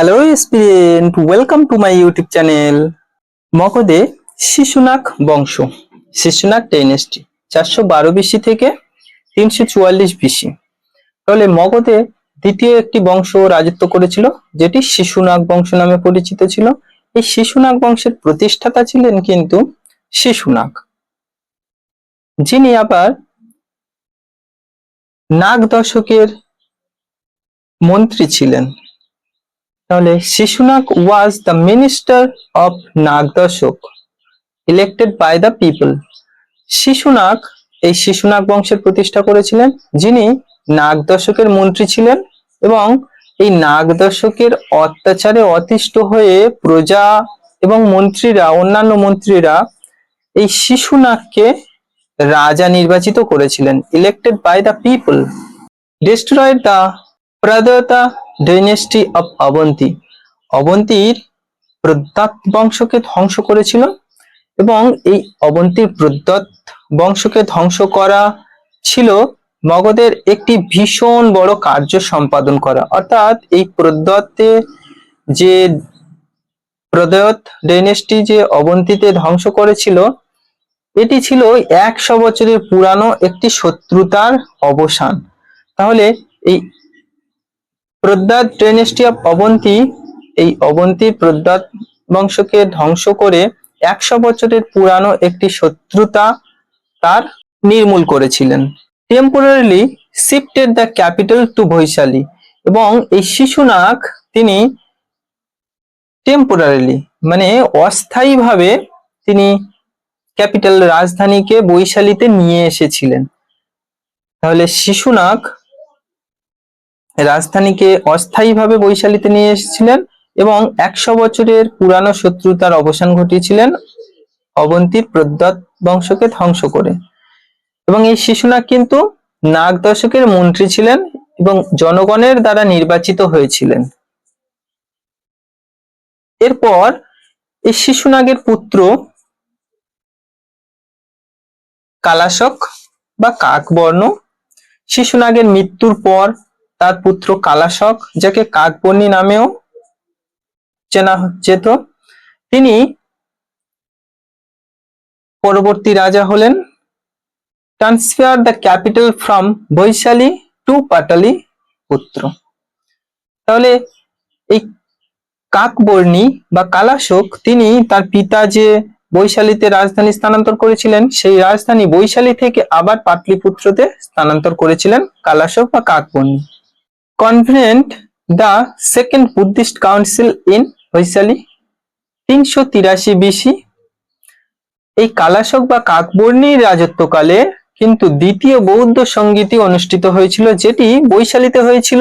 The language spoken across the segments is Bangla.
Hello student welcome to my YouTube channel মগধে Shishunaga বংশ শিশুনাক ডাইনেস্টি চারশো বারো বিসি থেকে তিনশো চুয়াল্লিশ বিসি তাহলে মগধে দ্বিতীয় একটি বংশ রাজত্ব করেছিল, যেটি শিশুনাগ বংশ নামে পরিচিত ছিল। এই শিশুনাগ বংশের প্রতিষ্ঠাতা ছিলেন কিন্তু শিশুনাগ, যিনি আবার নাগ দশকের মন্ত্রী ছিলেন। তাহলে Shishunaga was the minister of Nagadashaka elected by the people Shishunaga, এই শিশুনাগ বংশের প্রতিষ্ঠা করেছিলেন যিনি নাগদশকের মন্ত্রী ছিলেন এবং এই নাগদশকের অত্যাচারে অতিষ্ঠ হয়ে প্রজা এবং মন্ত্রীরা, অন্যান্য মন্ত্রীরা এই শিশুনাগকে রাজা নির্বাচিত করেছিলেন elected by the people destroyed the Pradyota dynasty of Avanti অবন্তীর Pradyota বংশকে ধ্বংস করেছিল এবং এই অবন্তীর প্রদ্যাত বংশকে ধ্বংস করা ছিল মগধের একটি ভীষণ বড় কার্য সম্পাদন করা। অর্থাৎ এই প্রদ্যতে যে প্রদয়ত ডাইনেস্টি যে অবন্তীতে ধ্বংস করেছিল, এটি ছিল একশো বছরের পুরানো একটি শত্রুতার অবসান। তাহলে এই প্রদ্যাত ডাইনেস্টি অফ অবন্তী, এই অবন্তীর প্রদ্যাত বংশকে ধ্বংস করে একশো বছরের পুরানো একটি শত্রুতা তার নির্মূল করেছিলেন। Temporarily shifted the capital to Vaishali এবং এই শিশুনাগ তিনি টেম্পোরারিলি মানে অস্থায়ীভাবে তিনি ক্যাপিটাল রাজধানীকে বৈশালীতে নিয়ে এসেছিলেন। তাহলে শিশুনাগ রাজধানীকে অস্থায়ীভাবে বৈশালীতে নিয়ে এসেছিলেন এবং একশো বছরের পুরানো শত্রুতার অবসান ঘটিয়েছিলেন অবন্তীর প্রদ্যাত বংশকে ধ্বংস করে। এবং এই শিশুনাগ কিন্তু নাগ দশকের মন্ত্রী ছিলেন এবং জনগণের দ্বারা নির্বাচিত হয়েছিলেন। এরপর এই শিশুনাগের পুত্র কালাশক বা কাকবর্ণ শিশুনাগের মৃত্যুর পর তার পুত্র কালাশক, যাকে কাকবর্ণী নামেও চেনা যেত, তিনি পরবর্তী রাজা হলেন। Transfer the capital from Vaishali to Pataliputra. তাহলে এই কাকবর্ণী বা কালাশোক, তিনি তার পিতা যে বৈশালীতে রাজধানী স্থানান্তর করেছিলেন, সেই রাজধানী বৈশালী থেকে আবার পাটলিপুত্রতে স্থানান্তর করেছিলেন কালাশোক বা Kakavarni. Convened the second Buddhist council in Vaishali তিনশো তিরাশি বিসি এই কালাশক বা কাকবর্ণীর রাজত্বকালে কিন্তু দ্বিতীয় বৌদ্ধ সঙ্গীতই অনুষ্ঠিত হয়েছিল, যেটি বৈশালীতে হয়েছিল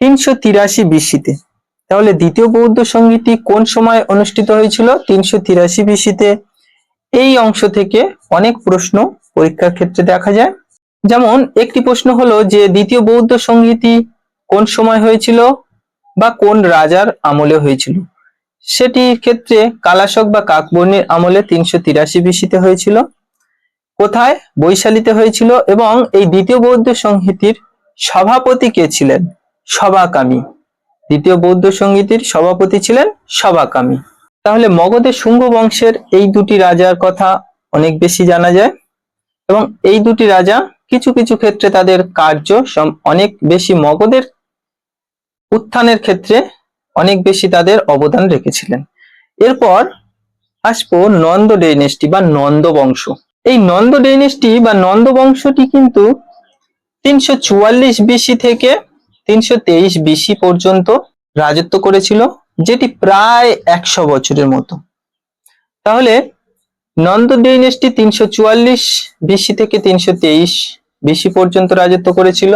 তিনশো তিরাশি বিসিতে তাহলে দ্বিতীয় বৌদ্ধ সঙ্গীতটি কোন সময় অনুষ্ঠিত হয়েছিল তিনশো তিরাশি বিসিতে এই অংশ থেকে অনেক প্রশ্ন পরীক্ষার ক্ষেত্রে দেখা যায়। যেমন, একটি প্রশ্ন হলো যে দ্বিতীয় বৌদ্ধ সঙ্গীতই কোন সময় হয়েছিল বা কোন রাজার আমলে হয়েছিল? সেটির ক্ষেত্রে কালাশক বা কাকবর্ণীর আমলে তিনশো তিরাশি বিসিতে হয়েছিল। কোথায়? বৈশালীতে হয়েছিল এবং এই দ্বিতীয় বৌদ্ধ সংহিতির সভাপতি কে ছিলেন? সভাকামী। দ্বিতীয় বৌদ্ধ সঙ্গীতির সভাপতি ছিলেন সভাকামী। তাহলে মগধের শুঙ্গ বংশের এই দুটি রাজার কথা অনেক বেশি জানা যায়। এবং এই দুটি রাজা কিছু কিছু ক্ষেত্রে তাদের কার্য অনেক বেশি মগধের উত্থানের ক্ষেত্রে অনেক বেশি তাদের অবদান রেখেছিলেন। এরপর আসব নন্দ ডেইনেস্টি বা নন্দ বংশ। এই নন্দ ডেইনেস্টি বা নন্দ বংশটি কিন্তু তিনশো চুয়াল্লিশ বিসি থেকে তিনশো তেইশ বিসি পর্যন্ত রাজত্ব করেছিল, যেটি প্রায় একশো বছরের মতো। তাহলে নন্দ ডেইনেস্টি তিনশো চুয়াল্লিশ বিসি থেকে তিনশো তেইশ বিসি পর্যন্ত রাজত্ব করেছিল।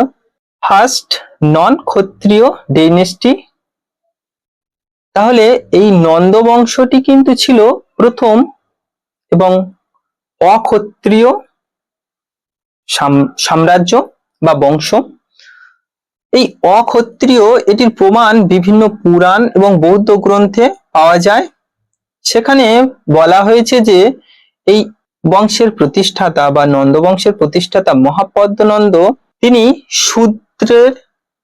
ফার্স্ট নন ক্ষত্রিয় ডেইনেস্টি তাহলে এই নন্দ বংশটি কিন্তু ছিল প্রথম এবং অক্ষত্রিয় সাম- সাম্রাজ্য বা বংশ। এই অক্ষত্রিয় এটির প্রমাণ বিভিন্ন পুরাণ এবং বৌদ্ধ গ্রন্থে পাওয়া যায়। সেখানে বলা হয়েছে যে এই বংশের প্রতিষ্ঠাতা বা নন্দ বংশের প্রতিষ্ঠাতা মহাপদ্মনন্দ, তিনি শূদ্রের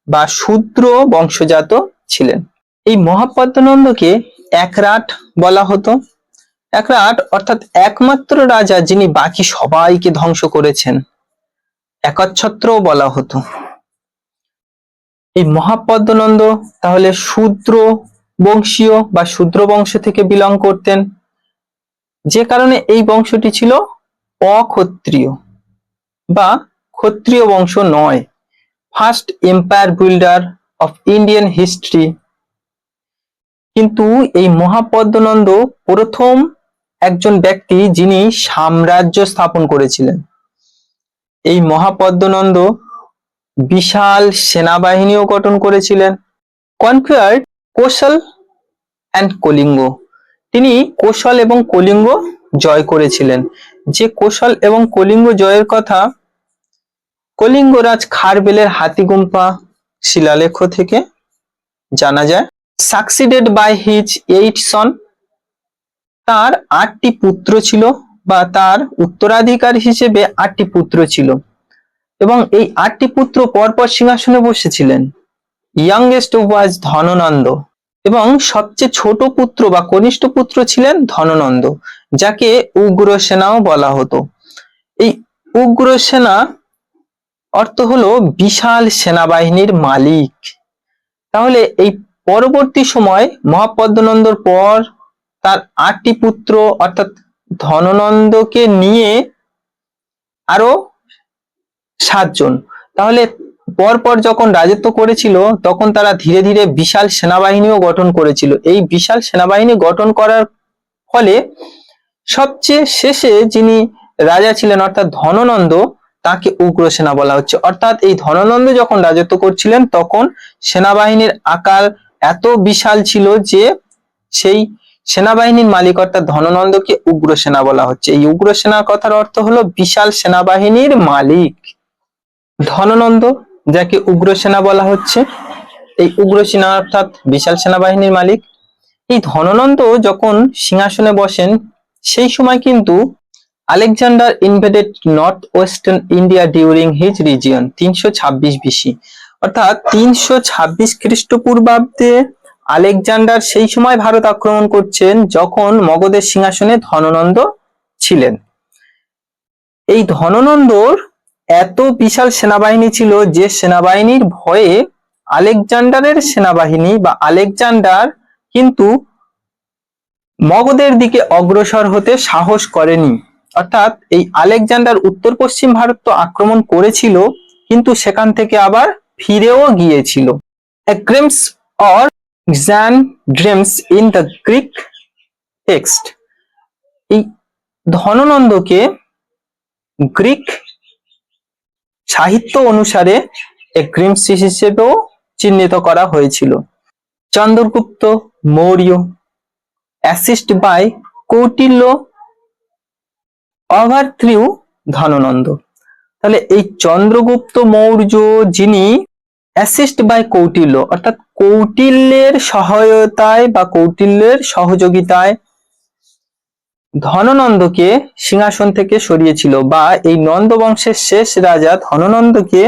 বা শূদ্র বংশজাত ছিলেন। এই মহাপদ্মনন্দকে একরাট বলা হতো। একরাট অর্থাৎ একমাত্র রাজা যিনি বাকি সবাইকে ধ্বংস করেছেন। একচ্ছত্র বলা হতো। এই মহাপদ্মনন্দ তাহলে শূদ্র বংশীয় বা শূদ্র বংশ থেকে বিলং করতেন। যে কারণে এই বংশটি ছিল অক্ষত্রিয় বা ক্ষত্রিয় বংশ নয়। First empire builder of Indian history কিন্তু এই মহাপদ্মনন্দ প্রথম একজন ব্যক্তি যিনি সাম্রাজ্য স্থাপন করেছিলেন। এই মহাপদ্মনন্দ বিশাল সেনাবাহিনীও গঠন করেছিলেন। Conquered Kosala and Kalinga. তিনি কোশল এবং কলিঙ্গ জয় করেছিলেন। যে কোশল এবং কলিঙ্গ জয়ের কথা কলিঙ্গরাজ খারবেলের হাতিগুম্পা শিলালেখ থেকে জানা যায়। Succeeded by his eight son তার আটটি পুত্র ছিল বা তার উত্তরাধিকার হিসেবে আটটি পুত্র ছিল এবং এই আটটি পুত্র পরপর সিংহাসনে বসেছিলেন। Youngest was Dhanananda. এবং সবচেয়ে ছোট পুত্র বা কনিষ্ঠ পুত্র ছিলেন ধননন্দ, যাকে উগ্রসেনাও বলা হতো। এই উগ্রসেনা অর্থ হলো বিশাল সেনাবাহিনীর মালিক। তাহলে এই পরবর্তী সময় মহাপদ্মনন্দর পর তার আটটি পুত্র অর্থাৎ ধননন্দকে নিয়ে আরও সাতজন। তাহলে পরপর যখন রাজত্ব করেছিল, তখন তারা ধীরে ধীরে বিশাল সেনাবাহিনীও গঠন করেছিল। এই বিশাল সেনাবাহিনী গঠন করার ফলে সবচেয়ে শেষে যিনি রাজা ছিলেন, অর্থাৎ ধননন্দ, তাকে উগ্রসেনা বলা হচ্ছে। অর্থাৎ এই ধননন্দ যখন রাজত্ব করছিলেন, তখন সেনাবাহিনীর আকার এত বিশাল ছিল যে সেই সেনাবাহিনীর মালিক, অর্থাৎ ধননন্দকে উগ্রসেনা বলা হচ্ছে। এই উগ্রসেনার কথার অর্থ হলো বিশাল সেনাবাহিনীর মালিক। ধননন্দ যাকে উগ্রসেনা বলা হচ্ছে। এই উগ্রসেনা অর্থাৎ বিশাল সেনাবাহিনীর মালিক। এই ধননন্দ যখন সিংহাসনে বসেন, সেই সময় কিন্তু Alexander invaded north western India during his region, তিনশো ছাব্বিশ বিসি। অর্থাৎ তিনশো ছাব্বিশ খ্রিস্টপূর্বাব্দে আলেকজান্ডার সেই সময় ভারত আক্রমণ করছেন যখন মগধের সিংহাসনে ধননন্দ ছিলেন। এই ধননন্দর এত বিশাল সেনাবাহিনী ছিল যে সেনাবাহিনীর ভয়ে আলেকজান্ডারের সেনাবাহিনী বা আলেকজান্ডার কিন্তু মগধের দিকে অগ্রসর হতে সাহস করেনি। অর্থাৎ এই আলেকজান্ডার উত্তর পশ্চিম ভারত তো আক্রমণ করেছিল, কিন্তু সেখান থেকে আবার ফিরেও গিয়েছিল। Agrammes or Xandrames in the Greek text এই ধননন্দকে গ্রিক সাহিত্য অনুসারে গ্রিমস হিসেবেও চিহ্নিত করা হয়েছিল। Chandragupta Maurya assist by Kautilya overthrew Dhanananda. তাহলে এই চন্দ্রগুপ্ত মৌর্য যিনি অ্যাসিস্ট বাই কৌটিল্য, অর্থাৎ কৌটিল্যের সহায়তায় বা কৌটিল্যের সহযোগিতায় ধননন্দকে সিংহাসন থেকে সরিয়েছিল বা এই নন্দ বংশের শেষ রাজা ধননন্দকে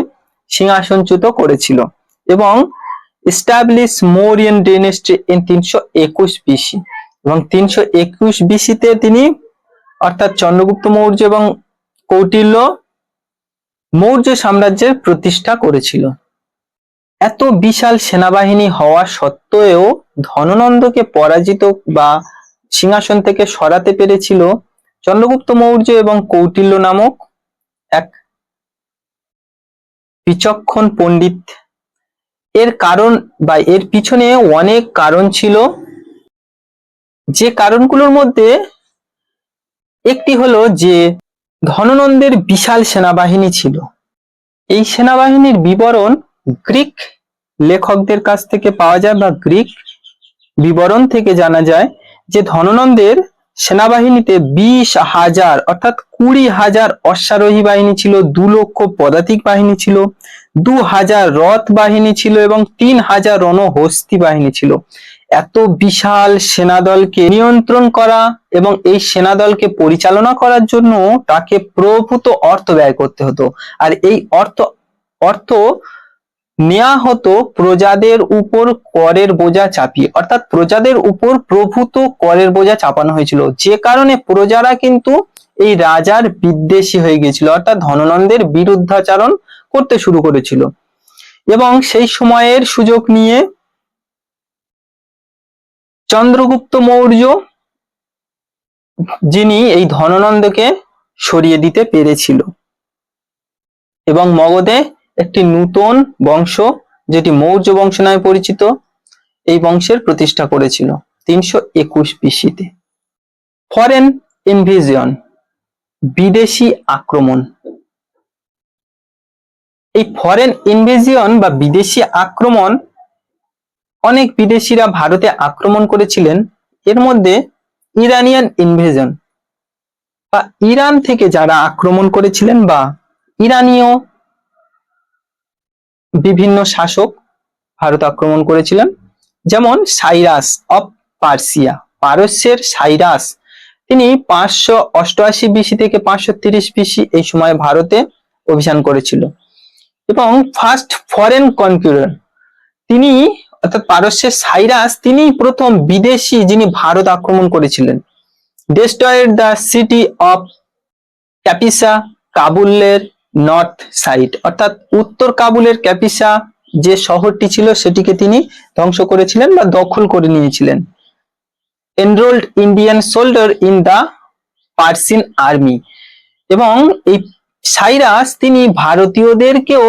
সিংহাসনচ্যুত করেছিল এবং এস্টাবলিশ মৌরিয়ান ডেনেস্ট্রি ইন তিনশো একুশ বিসি এবং তিনশো একুশ বিসিতে তিনি অর্থাৎ চন্দ্রগুপ্ত মৌর্য এবং কৌটিল্য মৌর্য সাম্রাজ্যের প্রতিষ্ঠা করেছিল। এত বিশাল সেনাবাহিনী হওয়া সত্ত্বেও ধননন্দকে পরাজিত বা সিংহাসন থেকে সরাতে পেরেছিল চন্দ্রগুপ্ত মৌর্য এবং কৌটিল্য নামক এক বিচক্ষণ পণ্ডিত। এর কারণ বা এর পিছনে অনেক কারণ ছিল। যে কারণগুলোর মধ্যে একটি হলো যে ধননন্দের বিশাল সেনাবাহিনী ছিল। এই সেনাবাহিনীর বিবরণ গ্রিক লেখকদের কাছ থেকে পাওয়া যায় বা গ্রিক বিবরণ থেকে জানা যায়। যে ধননন্দের সেনাবাহিনীতে বিশ হাজার, অর্থাৎ কুড়ি হাজার অশ্বারোহী বাহিনী ছিল, দু লক্ষ পদাতিক বাহিনী ছিল, দু হাজার রথ বাহিনী ছিল এবং তিন হাজার রণহস্তি বাহিনী ছিল। এত বিশাল সেনাদলকে নিয়ন্ত্রণ করা এবং এই সেনাদলকে পরিচালনা করার জন্য তাকে প্রভূত অর্থ ব্যয় করতে হতো। আর এই অর্থ অর্থ নেওয়া হতো প্রজাদের উপর করের বোঝা চাপিয়ে, অর্থাৎ প্রজাদের উপর প্রভূত করের বোঝা চাপানো হয়েছিল। যে কারণে প্রজারা কিন্তু এই রাজার বিদ্বেষী হয়ে গেছিল অর্থাৎ ধননন্দের বিরুদ্ধাচারণ করতে শুরু করেছিল। এবং সেই সময়ের সুযোগ নিয়ে চন্দ্রগুপ্ত মৌর্য যিনি এই ধননন্দকে সরিয়ে দিতে পেরেছিল। এবং মগধে একটি নূতন বংশ, যেটি মৌর্য বংশ নামে পরিচিত, এই বংশের প্রতিষ্ঠা করেছিল তিনশো একুশ বিসিতে ফরেন ইনভিজিয়ন বিদেশি আক্রমণ। এই ফরেন ইনভেজিয়ন বা বিদেশি আক্রমণ, অনেক বিদেশিরা ভারতে আক্রমণ করেছিলেন। এর মধ্যে ইরানিয়ান ইনভেশন বা ইরান থেকে যারা আক্রমণ করেছিলেন বা ইরানীয় বিভিন্ন শাসক ভারত আক্রমণ করেছিলেন। যেমন সাইরাস অফ পার্সিয়া, পারস্যের সাইরাস। তিনি পাঁচশো অষ্টআশি বিসি থেকে পাঁচশো তিরিশ বিসি এই সময় ভারতে অভিযান করেছিল। এবং ফার্স্ট ফরেন কনকিউরার, তিনি অর্থাৎ পারস্যের সাইরাস তিনি প্রথম বিদেশি যিনি ভারত আক্রমণ করেছিলেন। Destroyed the city of Kapisa কাবুলের north side, অর্থাৎ উত্তর কাবুলের ক্যাপিসা যে শহরটি ছিল সেটিকে তিনি ধ্বংস করেছিলেন বা দখল করে নিয়েছিলেন। Enrolled Indian soldier in the Persian army. এবং এই সাইরাস তিনি ভারতীয়দেরকেও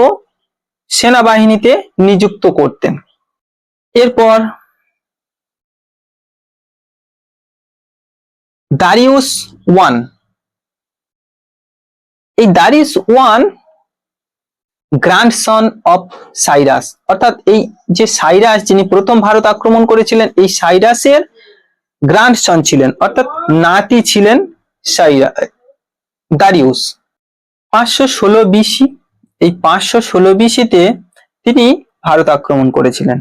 সেনাবাহিনীতে নিযুক্ত করতেন। এরপর দারিউস ওয়ান এই Darius one grandson of Cyrus. অর্থাৎ এই যে সাইরাস যিনি প্রথম ভারত আক্রমণ করেছিলেন, এই সাইরাসের গ্র্যান্ডসন ছিলেন, অর্থাৎ নাতি ছিলেন সাইরা দারিউস। পাঁচশো ষোলো বিসি, এই পাঁচশো ষোলো বিসিতে তিনি ভারত আক্রমণ করেছিলেন।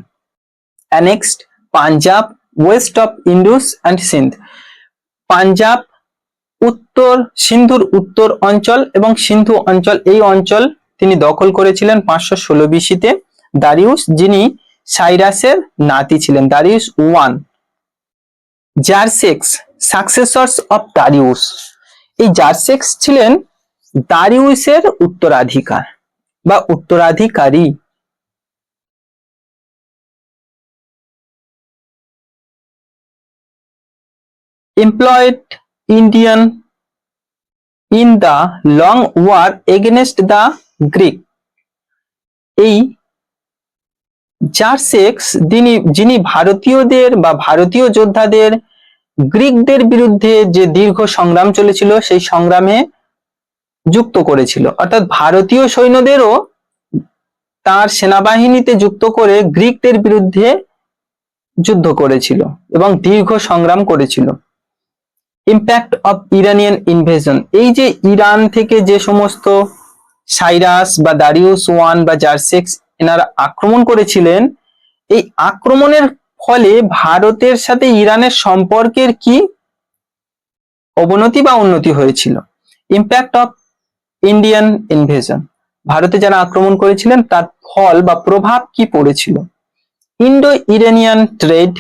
Annexed Punjab west of Indus and Sindh Punjab উত্তর সিন্ধুর উত্তর অঞ্চল এবং সিন্ধু অঞ্চল, এই অঞ্চল তিনি দখল করেছিলেন পাঁচশো ষোলো বিসিতে দারিউস যিনি সাইরাসের নাতি ছিলেন, দারিউস ওয়ান। জারসেক্স সাকসেসর্স of Darius. এই জারসেক্স ছিলেন দারিউসের উত্তরাধিকার বা উত্তরাধিকারী। Employed Indian in the long war against the Greek. এই জারসেক্স যিনি যিনি ভারতীয়দের বা ভারতীয় যোদ্ধাদের, গ্রিকদের বিরুদ্ধে যে দীর্ঘ সংগ্রাম চলেছিল, সেই সংগ্রামে যুক্ত করেছিল। অর্থাৎ ভারতীয় সৈন্যদেরও তার সেনাবাহিনীতে যুক্ত করে গ্রিকদের বিরুদ্ধে যুদ্ধ করেছিল এবং দীর্ঘ সংগ্রাম করেছিল। ইম্প্যাক্ট অফ ইরানিয়ান ইনভেশন এই যে ইরান থেকে যে সমস্ত সাইরাস বা দারিউস ওয়ান বা জারসেক্স এনারা আক্রমণ করেছিলেন, এই আক্রমণের ফলে ভারতের সাথে ইরানের সম্পর্কের কি অবনতি বা উন্নতি হয়েছিল? ইম্প্যাক্ট অফ ইন্ডিয়ান ইনভেশন ভারতে যারা আক্রমণ করেছিলেন, তার ফল বা প্রভাব কি পড়েছিল? ইন্ডো ইরানিয়ান ট্রেড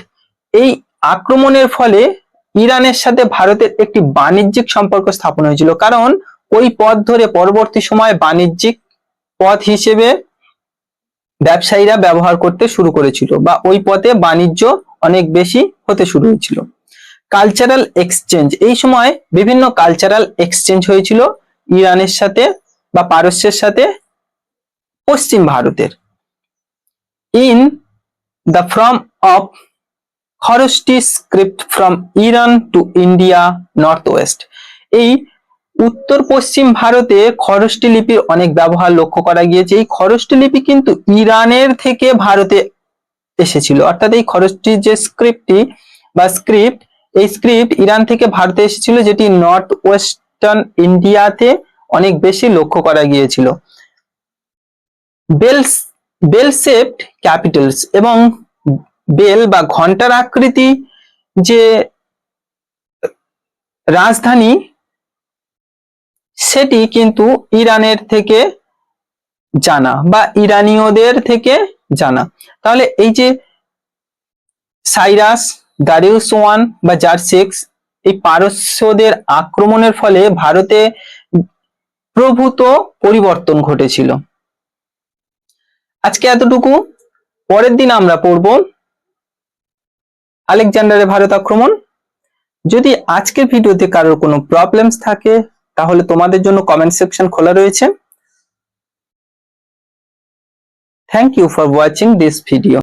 এই আক্রমণের ফলে ইরানের সাথে ভারতের একটি বাণিজ্যিক সম্পর্ক স্থাপন হয়েছিল। কারণ ওই পথ ধরে পরবর্তী সময় বাণিজ্যিক পথ হিসেবে ব্যবসায়ীরা ব্যবহার করতে শুরু করেছিল বা ওই পথে বাণিজ্য অনেক বেশি হতে শুরু হয়েছিল। কালচারাল এক্সচেঞ্জ এই সময় বিভিন্ন কালচারাল এক্সচেঞ্জ হয়েছিল ইরানের সাথে বা পারস্যের সাথে, পশ্চিম ভারতের। In the form of Kharosthi script from Iran to India north west এই উত্তর পশ্চিম ভারতে খরস্টি লিপির অনেক ব্যবহার লক্ষ্য করা গিয়েছে। এই খরস্টি লিপি কিন্তু ইরানের থেকে ভারতে এসেছিল। অর্থাৎ এই খরস্টি যে স্ক্রিপ্টটি বা স্ক্রিপ্ট, এই স্ক্রিপ্ট ইরান থেকে ভারতে এসেছিল, যেটি নর্থ ওয়েস্টার্ন ইন্ডিয়াতে অনেক বেশি লক্ষ্য করা গিয়েছিল। বেলস বেল শেপড ক্যাপিটালস এবং বেল বা ঘণ্টার আকৃতি যে রাজধানী, সেটি কিন্তু ইরানের থেকে জানা বা ইরানীয়দের থেকে জানা। তাহলে এই যে সাইরাস, দারিউস ওয়ান বা জার্সেক্স এই পারস্যদের আক্রমণের ফলে ভারতে প্রভূত পরিবর্তন ঘটেছিল। আজকে এতটুকু। পরের দিন আমরা পড়ব আলেকজান্ডারের ভারত আক্রমণ। যদি আজকের ভিডিওতে কারোর কোনো প্রবলেমস থাকে, তাহলে তোমাদের জন্য কমেন্ট সেকশন খোলা রয়েছে। Thank you for watching this video